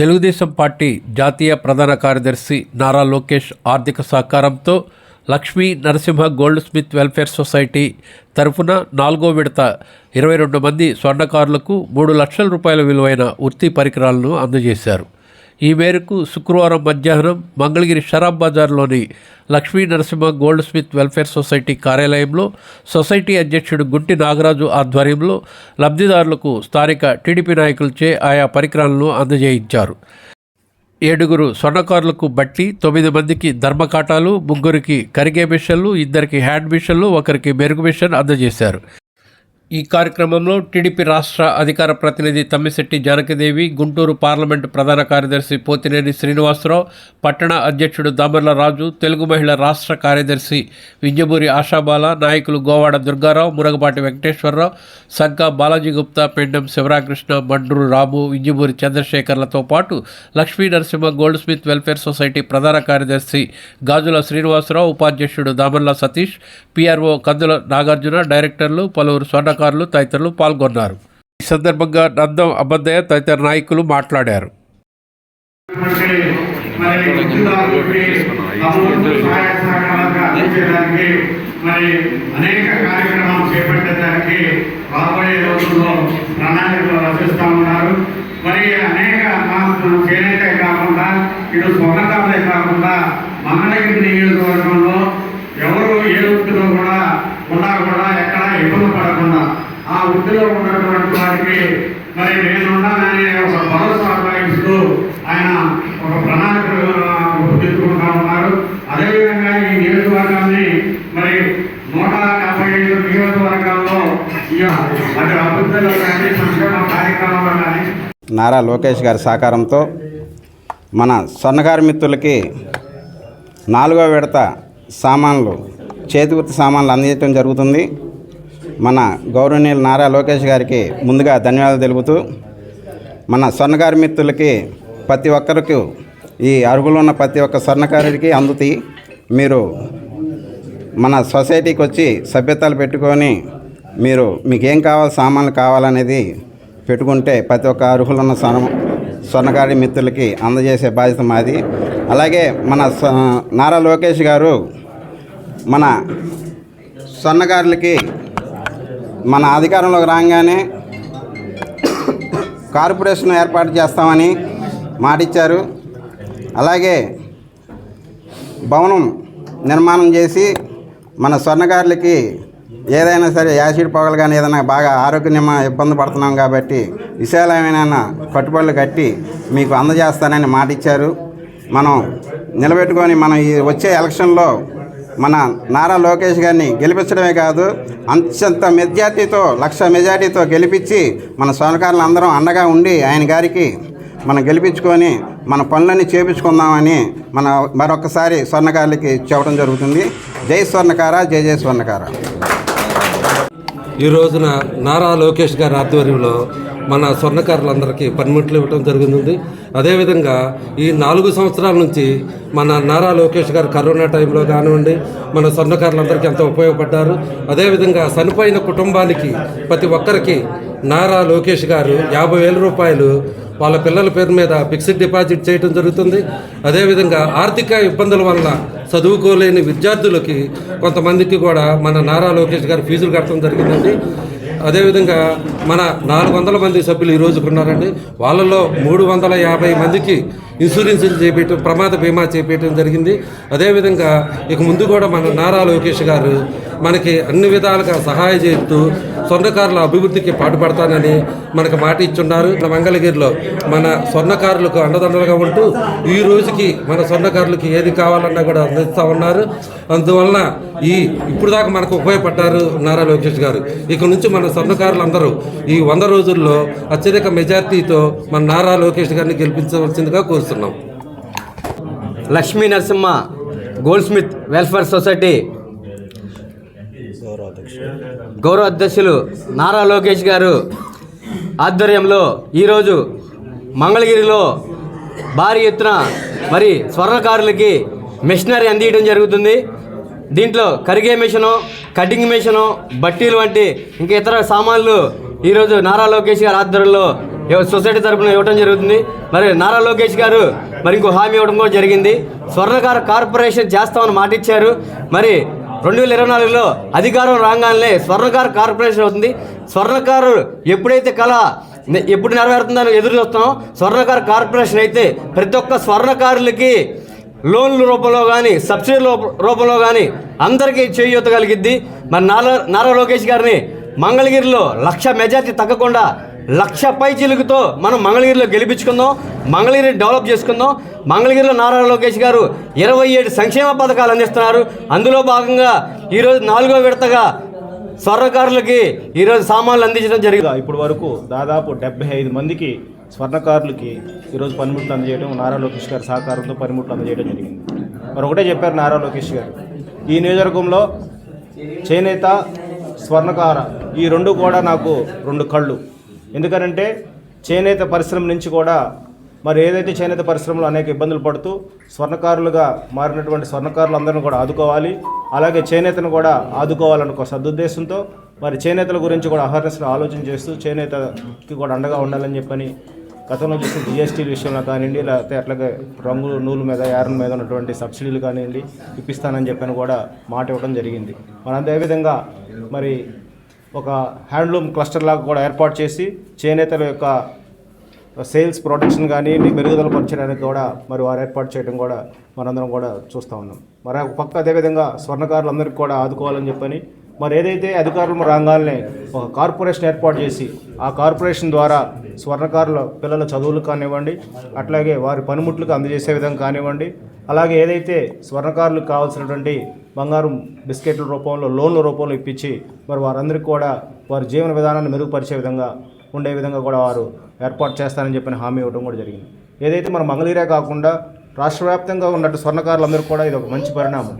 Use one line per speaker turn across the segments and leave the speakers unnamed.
Telugu Desam party జాతీయ ప్రధాన కార్యదర్శి నారా లోకేష్ ఆర్థిక సహకారంతో Lakshmi Narasimha goldsmith welfare society తరఫున నాలుగో విడత ఇరవై రెండు మంది స్వర్ణకారులకు మూడు లక్షల రూపాయల విలువైన వృత్తి పరికరాలను అందజేశారు. ఈ మేరకు శుక్రవారం మధ్యాహ్నం Mangalagiri షరాబ్ బజార్లోని Lakshmi Narasimha goldsmith welfare society కార్యాలయంలో సొసైటీ అధ్యక్షుడు గుంటి నాగరాజు ఆధ్వర్యంలో లబ్ధిదారులకు స్థానిక టీడీపీ నాయకులచే ఆయా పరికరాలను అందజేయించారు. ఏడుగురు స్వర్ణకారులకు బట్టి తొమ్మిది మందికి ధర్మకాటాలు ముగ్గురికి కరిగే మిషన్లు ఇద్దరికి హ్యాండ్ మిషన్లు ఒకరికి మెరుగు మిషన్ అందజేశారు. ఈ కార్యక్రమంలో టీడీపీ రాష్ట్ర అధికార ప్రతినిధి తమ్మిశెట్టి జానకిదేవి గుంటూరు పార్లమెంటు ప్రధాన కార్యదర్శి పోతినేని శ్రీనివాసరావు పట్టణ అధ్యక్షుడు దామర్ల రాజు తెలుగు మహిళ రాష్ట్ర కార్యదర్శి వింజమూరి ఆశాబాల నాయకులు గోవాడ దుర్గారావు మురగపాటి వెంకటేశ్వరరావు సంక బాలాజీ గుప్తా పెండం శివరాకృష్ణ మండ్రు రాము వింజమూరి చంద్రశేఖర్లతో పాటు Lakshmi Narasimha goldsmith welfare society ప్రధాన కార్యదర్శి గాజుల శ్రీనివాసరావు ఉపాధ్యక్షుడు దామర్ల సతీష్ పిఆర్ఓ కందుల నాగార్జున డైరెక్టర్లు పలువురు స్వర్ణ కళాకారులు తదితరులు పాల్గొన్నారు. ఈ సందర్భంగా నందం అబద్దయ్య తదితర నాయకులు మాట్లాడారు.
మరి అనేక కార్యక్రమాలు చేపట్టడానికి రాబోయే రోజుల్లో ప్రణాళికలు రచిస్తూ ఉన్నారు మరి అనేక కాకుండా ఇటు స్వర్ణకారులే కాకుండా మంగళగిరి నియోజకవర్గంలో ఎవరు ఏ వృత్తిలో కూడా ఉన్నా కూడా ఎక్కడ ఇబ్బంది పడకుండా ఆ వృత్తిలో ఉన్నటువంటి వారికి మరి నేనున్నానని ఒక భరోసా ఇస్తూ ఆయన ఒక ప్రణాళిక రూపొందించుకుంటా ఉన్నారు అదేవిధంగా ఈ నియోజకవర్గాన్ని మరి నూట యాభై ఐదు నియోజకవర్గాల్లో ఈ అటు అభివృద్ధిలో కానీ సంక్షేమ కార్యక్రమాల్లో కానీ
నారా లోకేష్ గారి సహకారంతో మన సన్నకారు మిత్రులకి నాలుగో విడత సామాన్లు చేతివృత్తి సామాన్లు అందించడం జరుగుతుంది. మన గౌరవనీయులు నారా లోకేష్ గారికి ముందుగా ధన్యవాదాలు తెలుపుతూ మన స్వర్ణకారు మిత్రులకి ప్రతి ఒక్కరికి ఈ అరుగులో ఉన్న ప్రతి ఒక్క స్వర్ణకారుడికి అందుతాయి మీరు మన సొసైటీకి వచ్చి సభ్యతలు పెట్టుకొని మీరు మీకు ఏం కావాలి సామాన్లు కావాలనేది పెట్టుకుంటే ప్రతి ఒక్క అర్హులు ఉన్న స్వర్ణ స్వర్ణకారి మిత్రులకి అందజేసే బాధ్యత మాది. అలాగే మన నారా లోకేష్ గారు మన స్వర్ణకారులకి మన అధికారంలోకి రాగానే కార్పొరేషన్ ఏర్పాటు చేస్తామని మాటిచ్చారు. అలాగే భవనం నిర్మాణం చేసి మన స్వర్ణకారులకి ఏదైనా సరే యాసిడ్ పొగలు కానీ ఏదైనా బాగా ఆరోగ్య ఇబ్బంది పడుతున్నాం కాబట్టి విశాలమైన కట్టుబడులు కట్టి మీకు అందజేస్తానని మాట ఇచ్చారు మనం నిలబెట్టుకొని మనం ఈ వచ్చే ఎలక్షన్లో మన నారా లోకేష్ గారిని గెలిపించడమే కాదు అంతంత మెజార్టీతో లక్ష మెజార్టీతో గెలిపించి మన స్వర్ణకారులు అందరం అండగా ఉండి ఆయన గారికి మనం గెలిపించుకొని మన పనులన్నీ చేపించుకుందామని మన మరొకసారి స్వర్ణకారులకి చెప్పడం జరుగుతుంది. జై స్వర్ణకార జై జై స్వర్ణకార.
ఈ రోజున నారా లోకేష్ గారి ఆధ్వర్యంలో మన స్వర్ణకారులందరికీ పనిముట్లు ఇవ్వడం జరుగుతుంది అదేవిధంగా ఈ నాలుగు సంవత్సరాల నుంచి మన నారా లోకేష్ గారు కరోనా టైంలో కానివ్వండి మన స్వర్ణకారులందరికీ ఎంతో ఉపయోగపడ్డారు. అదేవిధంగా చనిపోయిన కుటుంబానికి ప్రతి ఒక్కరికి నారా లోకేష్ గారు యాభై వేల రూపాయలు వాళ్ళ పిల్లల పేరు మీద ఫిక్స్డ్ డిపాజిట్ చేయడం జరుగుతుంది. అదేవిధంగా ఆర్థిక ఇబ్బందుల వల్ల చదువుకోలేని విద్యార్థులకి కొంతమందికి కూడా మన నారా లోకేష్ గారు ఫీజులు కట్టడం జరిగిందండి. అదేవిధంగా మన నాలుగు వందల మంది సభ్యులు ఈ రోజుకు ఉన్నారండి. వాళ్ళలో మూడు వందల యాభై మందికి ఇన్సూరెన్స్ చేపేయటం ప్రమాద బీమా చేపేయటం జరిగింది. అదేవిధంగా ఇక ముందు కూడా మన నారా లోకేష్ గారు మనకి అన్ని విధాలుగా సహాయం చేస్తూ స్వర్ణకారుల అభివృద్ధికి పాటుపడతానని మనకు మాట ఇచ్చున్నారు. మన మంగళగిరిలో మన స్వర్ణకారులకు అండదండలుగా ఉంటూ ఈ రోజుకి మన స్వర్ణకారులకి ఏది కావాలన్నా కూడా అందిస్తూ ఉన్నారు. అందువలన ఈ ఇప్పుడు దాకా మనకు ఉపయోగపడ్డారు నారా లోకేష్ గారు. ఇక నుంచి మన స్వర్ణకారులు అందరూ ఈ వంద రోజుల్లో అత్యధిక మెజార్టీతో మన నారా లోకేష్ గారిని గెలిపించవలసిందిగా కోరుతున్నాం.
Lakshmi Narasimha goldsmith welfare society. గౌరవ అధ్యక్షులు నారా లోకేష్ గారు ఆధ్వర్యంలో ఈరోజు మంగళగిరిలో భారీ ఎత్తున మరి స్వర్ణకారులకి మిషనరీ అందించడం జరుగుతుంది. దీంట్లో కరిగే మిషను కటింగ్ మిషను బట్టీలు వంటి ఇంకా ఇతర సామాన్లు ఈరోజు నారా లోకేష్ గారి ఆధ్వర్యంలో సొసైటీ తరపున ఇవ్వడం జరుగుతుంది. మరి నారా లోకేష్ గారు మరి ఇంకో హామీ ఇవ్వడం కూడా జరిగింది. స్వర్ణకార కార్పొరేషన్ చేస్తామని మాట ఇచ్చారు. మరి రెండు వేల ఇరవై నాలుగులో అధికారం రాగానే స్వర్ణకార కార్పొరేషన్ అవుతుంది. స్వర్ణకారు ఎప్పుడైతే కళ ఎప్పుడు నెరవేరుతుందని ఎదురు చూస్తున్నాం. స్వర్ణకార కార్పొరేషన్ అయితే ప్రతి ఒక్క స్వర్ణకారులకి లోన్ల రూపంలో కానీ సబ్సిడీ రూప- రూపంలో కానీ అందరికీ చేయూత కలిగిద్ది. మరి నారా నారా లోకేష్ గారిని మంగళగిరిలో లక్ష మెజార్టీ తగ్గకుండా లక్ష పై చిలుకుతో మనం మంగళగిరిలో గెలిపించుకుందాం మంగళగిరిని డెవలప్ చేసుకుందాం. మంగళగిరిలో నారా లోకేష్ గారు ఇరవై ఏడు సంక్షేమ పథకాలు అందిస్తున్నారు. అందులో భాగంగా ఈరోజు నాలుగో విడతగా స్వర్ణకారులకి ఈరోజు సామాన్లు అందించడం జరిగింది.
ఇప్పటి వరకు దాదాపు డెబ్బై ఐదు మందికి స్వర్ణకారులకి ఈరోజు పనిముట్లు అందజేయడం నారా లోకేష్ గారి సహకారంతో పనిముట్లు అందజేయడం జరిగింది. మరి ఒకటే చెప్పారు నారా లోకేష్ గారు. ఈ నియోజకవర్గంలో చేనేత స్వర్ణకార ఈ రెండు కూడా నాకు రెండు కళ్ళు. ఎందుకనంటే చేనేత పరిశ్రమ నుంచి కూడా మరి ఏదైతే చేనేత పరిశ్రమలో అనేక ఇబ్బందులు పడుతూ స్వర్ణకారులుగా మారినటువంటి స్వర్ణకారులందరినీ కూడా ఆదుకోవాలి. అలాగే చేనేతను కూడా ఆదుకోవాలని ఒక సదుద్దేశంతో మరి చేనేతల గురించి కూడా అహర్నిశలు ఆలోచన చేస్తూ చేనేతకి కూడా అండగా ఉండాలని చెప్పని గతంలో చూసిన జిఎస్టీ విషయంలో కానివ్వండి లేకపోతే అట్లాగే రంగులు నూలు మీద యారన్ మీద ఉన్నటువంటి సబ్సిడీలు కానివ్వండి ఇప్పిస్తానని చెప్పని కూడా మాట ఇవ్వడం జరిగింది. మరి అదేవిధంగా మరి ఒక హ్యాండ్లూమ్ క్లస్టర్ లాగా కూడా ఏర్పాటు చేసి చేనేతల యొక్క సేల్స్ ప్రొడక్షన్ కానీ మెరుగుదల పరచడానికి కూడా మరి వారు ఏర్పాటు చేయడం కూడా మనందరం కూడా చూస్తూ ఉన్నాం. మరి ఒక పక్క అదేవిధంగా స్వర్ణకారులందరికీ కూడా ఆదుకోవాలని చెప్పని మరి ఏదైతే అధికారులు రాగానే ఒక కార్పొరేషన్ ఏర్పాటు చేసి ఆ కార్పొరేషన్ ద్వారా స్వర్ణకారుల పిల్లల చదువులు కానివ్వండి అట్లాగే వారి పనిముట్లకు అందజేసే విధంగా కానివ్వండి అలాగే ఏదైతే స్వర్ణకారులకు కావాల్సినటువంటి బంగారం బిస్కెట్ల రూపంలో లోన్ల రూపంలో ఇప్పించి మరి వారందరికీ కూడా వారి జీవన విధానాన్ని మెరుగుపరిచే విధంగా ఉండే విధంగా కూడా వారు ఏర్పాటు చేస్తారని చెప్పిన హామీ ఇవ్వడం కూడా జరిగింది. ఏదైతే మన మంగళగిరే కాకుండా రాష్ట్ర వ్యాప్తంగా ఉన్నట్టు స్వర్ణకారులందరూ కూడా ఇది ఒక మంచి పరిణామం.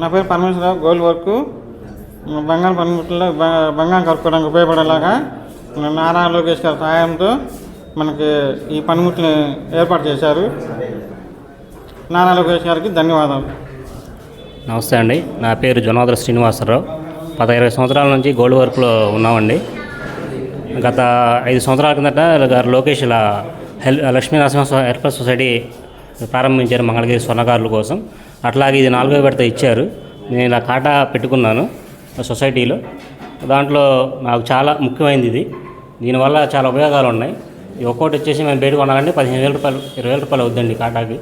నా పేరు పరమేశ్వరరావు గోల్డ్ వర్క్. బంగారు పనిముట్లు బ- బంగారం కలుపుకోవడానికి ఉపయోగపడేలాగా నారాయణ నారా లోకేష్ గారి సహాయంతో మనకి ఈ పనిముట్లు ఏర్పాటు చేశారు. నారా లోకేష్ గారికి ధన్యవాదాలు.
నమస్తే అండి. నా పేరు జొనాద్ర శ్రీనివాసరావు. గత ఇరవై సంవత్సరాల నుంచి గోల్డ్ వర్క్లో ఉన్నామండి. గత ఐదు సంవత్సరాల కిందట గారు లోకేష్ ఇలా హెల్ లక్ష్మీ నరసింహ సో- హెల్పర్ సొసైటీ ప్రారంభించారు మంగళగిరి స్వర్ణకారుల కోసం. అట్లాగే ఇది నాలుగో విడత ఇచ్చారు. నేను ఇలా కాటా పెట్టుకున్నాను. సొసైటీలో. దాంట్లో నాకు చాలా ముఖ్యమైనది ఇది. దీనివల్ల చాలా ఉపయోగాలు ఉన్నాయి. ఒక్కోటి వచ్చేసి మేము బయట కొనాలంటే పదిహేను వేల రూపాయలు ఇరవై వేల రూపాయలు అవుద్దండి కాటాకి.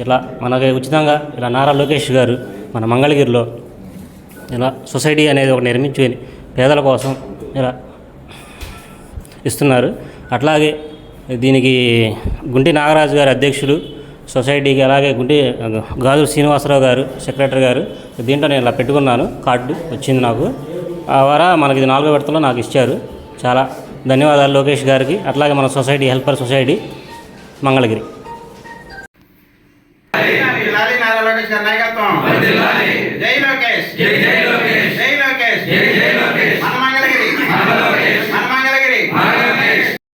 ఇట్లా మనకి ఉచితంగా ఇలా నారా లోకేష్ గారు మన మంగళగిరిలో ఇలా సొసైటీ అనేది ఒకటి నిర్మించుకొని పేదల కోసం ఇలా ఇస్తున్నారు. అట్లాగే దీనికి గుంటి నాగరాజు గారు అధ్యక్షులు సొసైటీకి అలాగే గుంటి గాజు శ్రీనివాసరావు గారు సెక్రటరీ గారు దీంట్లో నేను ఇలా పెట్టుకున్నాను కార్డు వచ్చింది నాకు. ఆ వార మనకి ఇది నాలుగో విడతలో నాకు ఇచ్చారు. చాలా ధన్యవాదాలు లోకేష్ గారికి. అట్లాగే మన సొసైటీ హెల్పర్ సొసైటీ మంగళగిరి.
జై లోకేష్